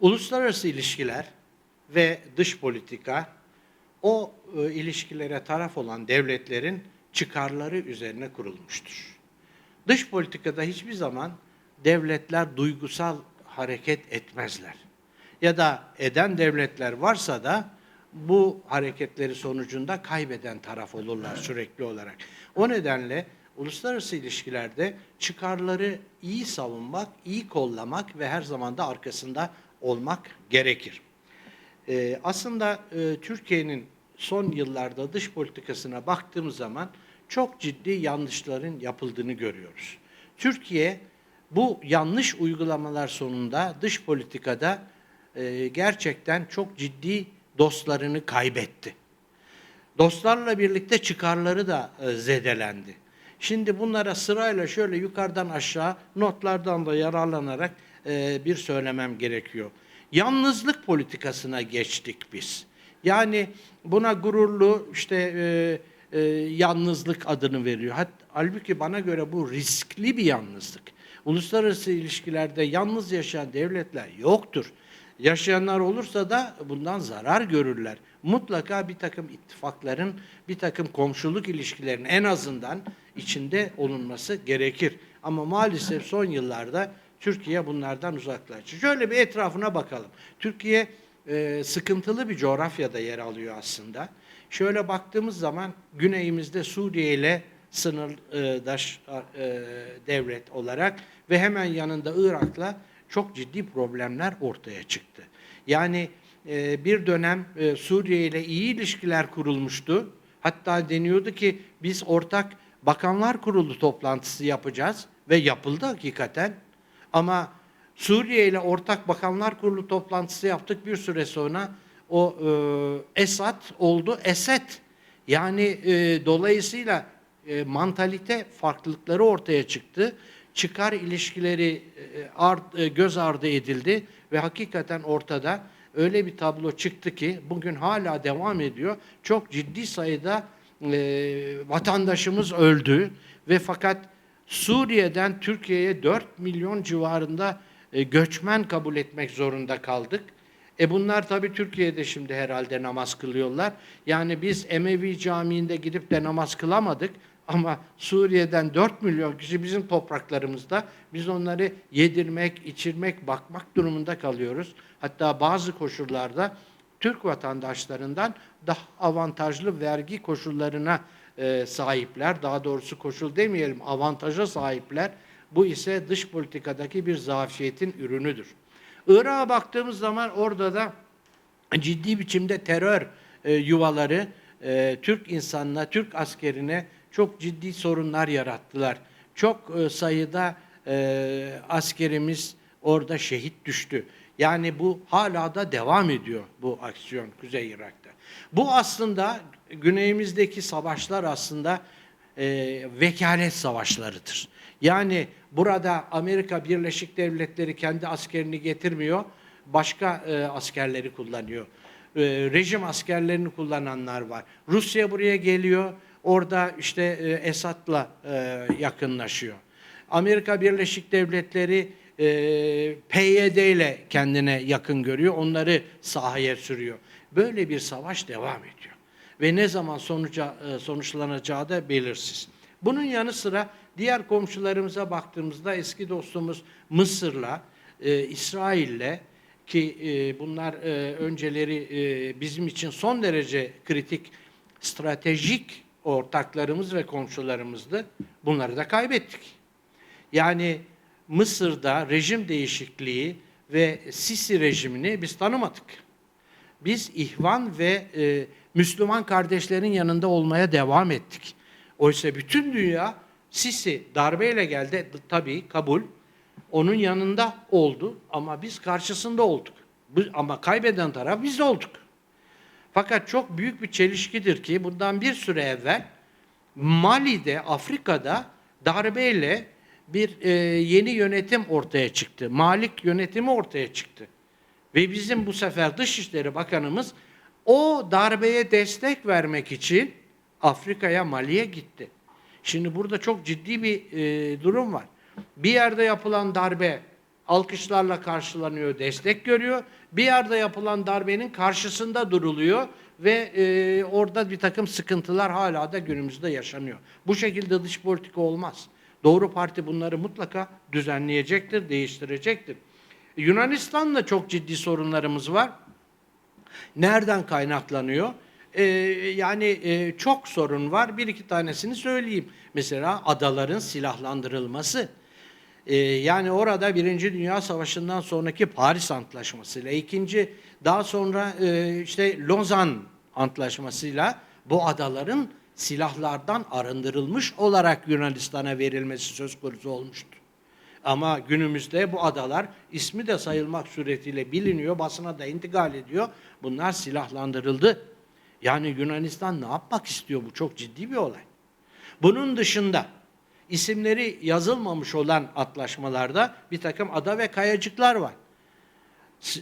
Uluslararası ilişkiler ve dış politika o e, ilişkilere taraf olan devletlerin çıkarları üzerine kurulmuştur. Dış politikada hiçbir zaman devletler duygusal hareket etmezler. Ya da eden devletler varsa da bu hareketleri sonucunda kaybeden taraf olurlar sürekli olarak. O nedenle uluslararası ilişkilerde çıkarları iyi savunmak, iyi kollamak ve her zaman da arkasında olmak gerekir. Ee, aslında e, Türkiye'nin son yıllarda dış politikasına baktığımız zaman çok ciddi yanlışların yapıldığını görüyoruz. Türkiye bu yanlış uygulamalar sonunda dış politikada e, gerçekten çok ciddi dostlarını kaybetti. Dostlarla birlikte çıkarları da e, zedelendi. Şimdi bunlara sırayla şöyle yukarıdan aşağı notlardan da yararlanarak e, bir söylemem gerekiyor. Yalnızlık politikasına geçtik biz. Yani buna gururlu işte e, e, yalnızlık adını veriyor. Hat, halbuki bana göre bu riskli bir yalnızlık. Uluslararası ilişkilerde yalnız yaşayan devletler yoktur. Yaşayanlar olursa da bundan zarar görürler. Mutlaka bir takım ittifakların, bir takım komşuluk ilişkilerinin en azından içinde olunması gerekir. Ama maalesef son yıllarda Türkiye bunlardan uzaklaştı. Şöyle bir etrafına bakalım. Türkiye e, sıkıntılı bir coğrafyada yer alıyor aslında. Şöyle baktığımız zaman güneyimizde Suriye ile sınırdaş e, devlet olarak ve hemen yanında Irak'la çok ciddi problemler ortaya çıktı. Yani e, bir dönem e, Suriye ile iyi ilişkiler kurulmuştu. Hatta deniyordu ki biz ortak bakanlar kurulu toplantısı yapacağız ve yapıldı hakikaten. Ama Suriye ile ortak bakanlar kurulu toplantısı yaptık bir süre sonra o e, Esad oldu Esed. Yani e, dolayısıyla e, mantalite farklılıkları ortaya çıktı. Çıkar ilişkileri e, art, e, göz ardı edildi ve hakikaten ortada öyle bir tablo çıktı ki bugün hala devam ediyor. Çok ciddi sayıda e, vatandaşımız öldü ve fakat Suriye'den Türkiye'ye 4 milyon civarında e, göçmen kabul etmek zorunda kaldık. E bunlar tabii Türkiye'de şimdi herhalde namaz kılıyorlar. Yani biz Emevi Camii'nde gidip de namaz kılamadık. Ama Suriye'den 4 milyon kişi bizim topraklarımızda. Biz onları yedirmek, içirmek, bakmak durumunda kalıyoruz. Hatta bazı koşullarda Türk vatandaşlarından daha avantajlı vergi koşullarına e, sahipler. Daha doğrusu koşul demeyelim, avantaja sahipler. Bu ise dış politikadaki bir zafiyetin ürünüdür. Irak'a baktığımız zaman orada da ciddi biçimde terör e, yuvaları e, Türk insanına, Türk askerine çok ciddi sorunlar yarattılar. Çok sayıda askerimiz orada şehit düştü. Yani bu hala da devam ediyor bu aksiyon Kuzey Irak'ta. Bu aslında güneyimizdeki savaşlar aslında e, vekalet savaşlarıdır. Yani burada Amerika Birleşik Devletleri kendi askerini getirmiyor, başka e, askerleri kullanıyor. E, rejim askerlerini kullananlar var. Rusya buraya geliyor, orada işte e, Esad'la e, yakınlaşıyor. Amerika Birleşik Devletleri e, PYD ile kendine yakın görüyor, onları sahaya sürüyor. Böyle bir savaş devam ediyor. Ve ne zaman sonuca, e, sonuçlanacağı da belirsiz. Bunun yanı sıra diğer komşularımıza baktığımızda eski dostumuz Mısır'la, e, İsrail'le ki e, bunlar e, önceleri e, bizim için son derece kritik, stratejik ortaklarımız ve komşularımızdı. Bunları da kaybettik. Yani Mısır'da rejim değişikliği ve Sisi rejimini biz tanımadık. Biz ihvan ve e, Müslüman kardeşlerin yanında olmaya devam ettik. Oysa bütün dünya Sisi darbeyle geldi tabii kabul. Onun yanında oldu ama biz karşısında olduk. Ama kaybeden taraf biz olduk. Fakat çok büyük bir çelişkidir ki bundan bir süre evvel Mali'de, Afrika'da darbeyle bir e, yeni yönetim ortaya çıktı. Malik yönetimi ortaya çıktı. Ve bizim bu sefer Dışişleri Bakanımız o darbeye destek vermek için Afrika'ya, Mali'ye gitti. Şimdi burada çok ciddi bir e, durum var. Bir yerde yapılan darbe alkışlarla karşılanıyor, destek görüyor. Bir yerde yapılan darbenin karşısında duruluyor ve e, orada bir takım sıkıntılar hala da günümüzde yaşanıyor. Bu şekilde dış politika olmaz. Doğru Parti bunları mutlaka düzenleyecektir, değiştirecektir. Yunanistan'la çok ciddi sorunlarımız var. Nereden kaynaklanıyor? Ee, yani e, çok sorun var. Bir iki tanesini söyleyeyim. Mesela adaların silahlandırılması. Ee, yani orada Birinci Dünya Savaşı'ndan sonraki Paris Antlaşması'yla, ikinci daha sonra e, işte Lozan Antlaşması'yla bu adaların silahlardan arındırılmış olarak Yunanistan'a verilmesi söz konusu olmuştu. Ama günümüzde bu adalar ismi de sayılmak suretiyle biliniyor, basına da intikal ediyor. Bunlar silahlandırıldı. Yani Yunanistan ne yapmak istiyor? Bu çok ciddi bir olay. Bunun dışında isimleri yazılmamış olan antlaşmalarda bir takım ada ve kayacıklar var.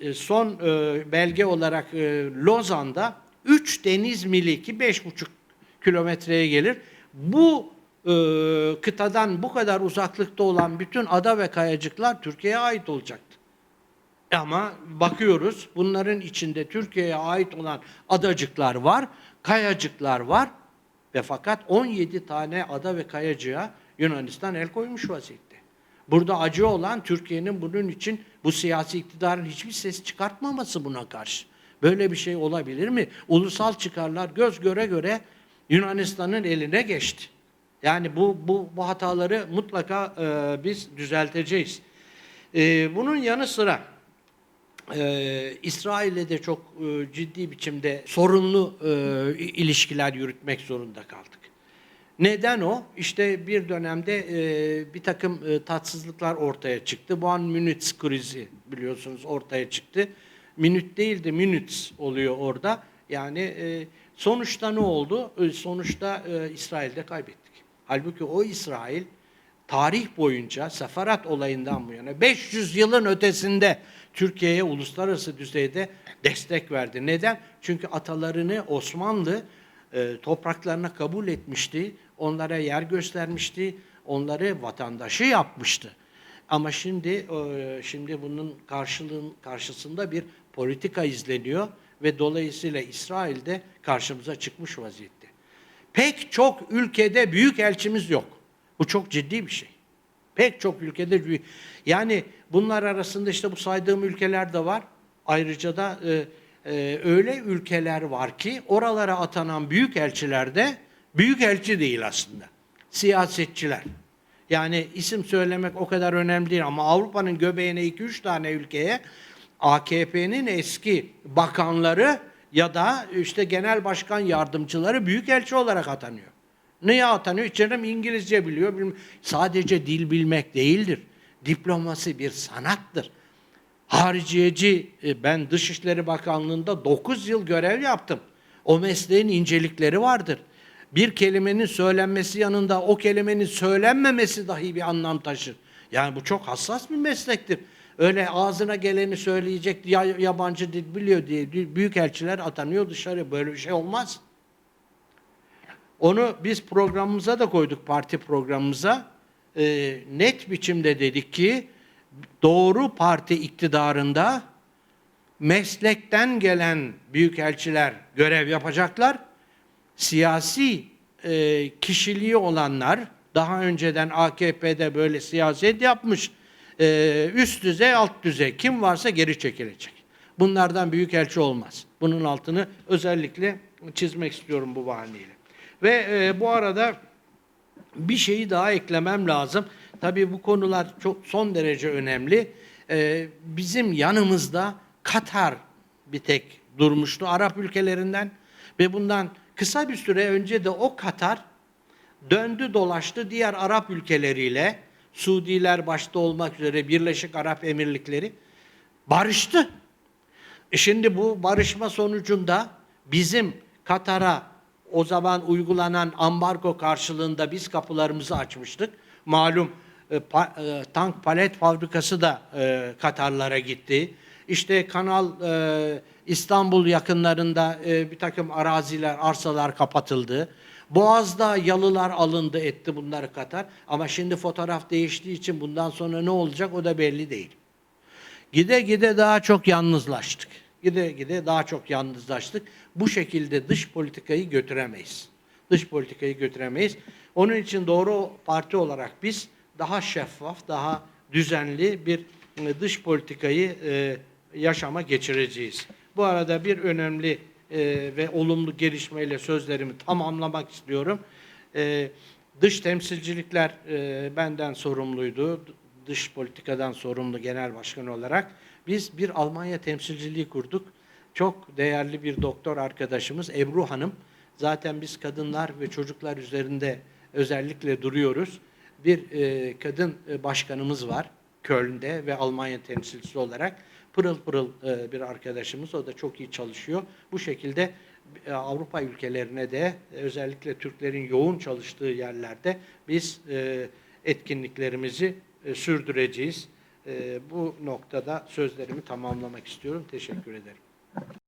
E, Son e, belge olarak e, Lozan'da 3 deniz mili ki 5,5 kilometreye gelir. Bu e, kıtadan bu kadar uzaklıkta olan bütün ada ve kayacıklar Türkiye'ye ait olacaktı. Ama bakıyoruz bunların içinde Türkiye'ye ait olan adacıklar var, kayacıklar var ve fakat 17 tane ada ve kayacığa Yunanistan el koymuş vaziyette. Burada acı olan Türkiye'nin bunun için bu siyasi iktidarın hiçbir ses çıkartmaması buna karşı. Böyle bir şey olabilir mi? Ulusal çıkarlar göz göre göre Yunanistan'ın eline geçti. Yani bu bu bu hataları mutlaka e, biz düzelteceğiz. E, bunun yanı sıra e, İsrail'le de çok e, ciddi biçimde sorunlu e, ilişkiler yürütmek zorunda kaldık. Neden o? İşte bir dönemde e, bir takım e, tatsızlıklar ortaya çıktı. Bu an Münits krizi biliyorsunuz ortaya çıktı. Minüt değil de Münits oluyor orada. Yani e, sonuçta ne oldu? E, sonuçta e, İsrail'de kaybettik. Halbuki o İsrail tarih boyunca Sefarat olayından bu yana 500 yılın ötesinde Türkiye'ye uluslararası düzeyde destek verdi. Neden? Çünkü atalarını Osmanlı e, topraklarına kabul etmişti, onlara yer göstermişti, onları vatandaşı yapmıştı. Ama şimdi e, şimdi bunun karşılığın karşısında bir politika izleniyor ve dolayısıyla İsrail'de karşımıza çıkmış vaziyette. Pek çok ülkede büyük elçimiz yok. Bu çok ciddi bir şey. Pek çok ülkede büyük. Yani bunlar arasında işte bu saydığım ülkeler de var. Ayrıca da e, e, öyle ülkeler var ki oralara atanan büyük elçiler de büyük elçi değil aslında. Siyasetçiler. Yani isim söylemek o kadar önemli değil ama Avrupa'nın göbeğine 2-3 tane ülkeye AKP'nin eski bakanları ya da işte genel başkan yardımcıları büyükelçi olarak atanıyor. Niye atanıyor? İçeride İngilizce biliyor. Sadece dil bilmek değildir. Diplomasi bir sanattır. Hariciyeci, e, ben Dışişleri Bakanlığı'nda 9 yıl görev yaptım. O mesleğin incelikleri vardır. Bir kelimenin söylenmesi yanında o kelimenin söylenmemesi dahi bir anlam taşır. Yani bu çok hassas bir meslektir. Öyle ağzına geleni söyleyecek ya, yabancı dil biliyor diye büyük elçiler atanıyor dışarı. Böyle bir şey olmaz. Onu biz programımıza da koyduk parti programımıza. Ee, net biçimde dedik ki doğru parti iktidarında meslekten gelen büyükelçiler görev yapacaklar. Siyasi e, kişiliği olanlar daha önceden AKP'de böyle siyaset yapmış e, üst düzey alt düzey kim varsa geri çekilecek. Bunlardan büyükelçi olmaz. Bunun altını özellikle çizmek istiyorum bu bahaneyle. Ve e, bu arada bir şeyi daha eklemem lazım. Tabii bu konular çok son derece önemli. Ee, bizim yanımızda Katar bir tek durmuştu Arap ülkelerinden ve bundan kısa bir süre önce de o Katar döndü dolaştı diğer Arap ülkeleriyle Suudiler başta olmak üzere Birleşik Arap Emirlikleri barıştı. E şimdi bu barışma sonucunda bizim Katar'a o zaman uygulanan ambargo karşılığında biz kapılarımızı açmıştık. Malum e, pa- e, tank palet fabrikası da e, Katarlara gitti. İşte Kanal e, İstanbul yakınlarında e, bir takım araziler, arsalar kapatıldı. Boğaz'da yalılar alındı etti bunları Katar. Ama şimdi fotoğraf değiştiği için bundan sonra ne olacak o da belli değil. Gide gide daha çok yalnızlaştık. Gide gide daha çok yalnızlaştık. Bu şekilde dış politikayı götüremeyiz. Dış politikayı götüremeyiz. Onun için doğru parti olarak biz daha şeffaf, daha düzenli bir e, dış politikayı e, yaşama geçireceğiz. Bu arada bir önemli e, ve olumlu gelişmeyle sözlerimi tamamlamak istiyorum. E, dış temsilcilikler e, benden sorumluydu. Dış politikadan sorumlu genel başkan olarak. Biz bir Almanya temsilciliği kurduk. Çok değerli bir doktor arkadaşımız Ebru Hanım. Zaten biz kadınlar ve çocuklar üzerinde özellikle duruyoruz. Bir e, kadın e, başkanımız var Köln'de ve Almanya temsilcisi olarak. Pırıl pırıl e, bir arkadaşımız. O da çok iyi çalışıyor. Bu şekilde e, Avrupa ülkelerine de özellikle Türklerin yoğun çalıştığı yerlerde biz e, etkinliklerimizi sürdüreceğiz. Bu noktada sözlerimi tamamlamak istiyorum. Teşekkür ederim.